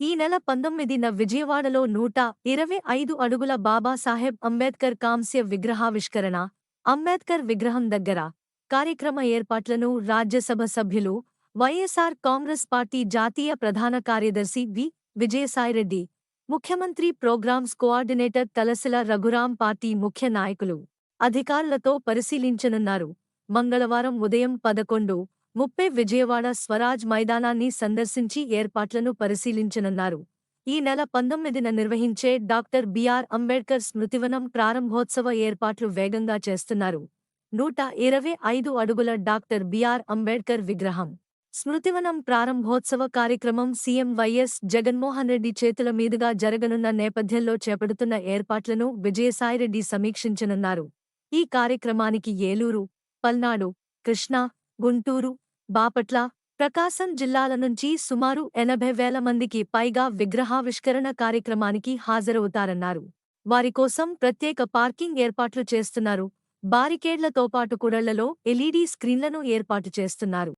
ఈ నెల పంతొమ్మిదిన విజయవాడలో నూట ఇరవై ఐదు అడుగుల బాబాసాహెబ్ అంబేద్కర్ కాంస్య విగ్రహావిష్కరణ అంబేద్కర్ విగ్రహం దగ్గర కార్యక్రమ ఏర్పాట్లను రాజ్యసభ సభ్యులు వైఎస్ఆర్ కాంగ్రెస్ పార్టీ జాతీయ ప్రధాన కార్యదర్శి వి. విజయసాయిరెడ్డి ముఖ్యమంత్రి programmes coordinator Talasila Raghuram party ముఖ్య నాయకులు అధికారులతో పరిశీలించనున్నారు. మంగళవారం ఉదయం పదకొండు ముప్పై విజయవాడ స్వరాజ్ మైదానాన్ని సందర్శించి ఏర్పాట్లను పరిశీలించనున్నారు. ఈ నెల పంతొమ్మిదిన నిర్వహించే డాక్టర్ బిఆర్ అంబేడ్కర్ స్మృతివనం ప్రారంభోత్సవ ఏర్పాట్లు వేగంగా చేస్తున్నారు. నూట ఇరవై ఐదు అడుగుల డాక్టర్ బిఆర్ అంబేడ్కర్ విగ్రహం. స్మృతివనం ప్రారంభోత్సవ కార్యక్రమం సీఎం వైఎస్ జగన్మోహన్ రెడ్డి చేతుల మీదుగా జరగనున్న నేపథ్యంలో చేపడుతున్న ఏర్పాట్లను విజయసాయిరెడ్డి సమీక్షించనున్నారు. ఈ కార్యక్రమానికి ఏలూరు పల్నాడు కృష్ణా గుంటూరు బాపట్ల ప్రకాశం జిల్లాల నుంచి సుమారు ఎనభై వేల మందికి పైగా విగ్రహావిష్కరణ కార్యక్రమానికి హాజరవుతారన్నారు. వారి కోసం ప్రత్యేక పార్కింగ్ ఏర్పాట్లు చేస్తున్నారు. బారికేడ్లతో పాటు కూడళ్ళలో ఎల్ఈడీ స్క్రీన్లను ఏర్పాటు చేస్తున్నారు.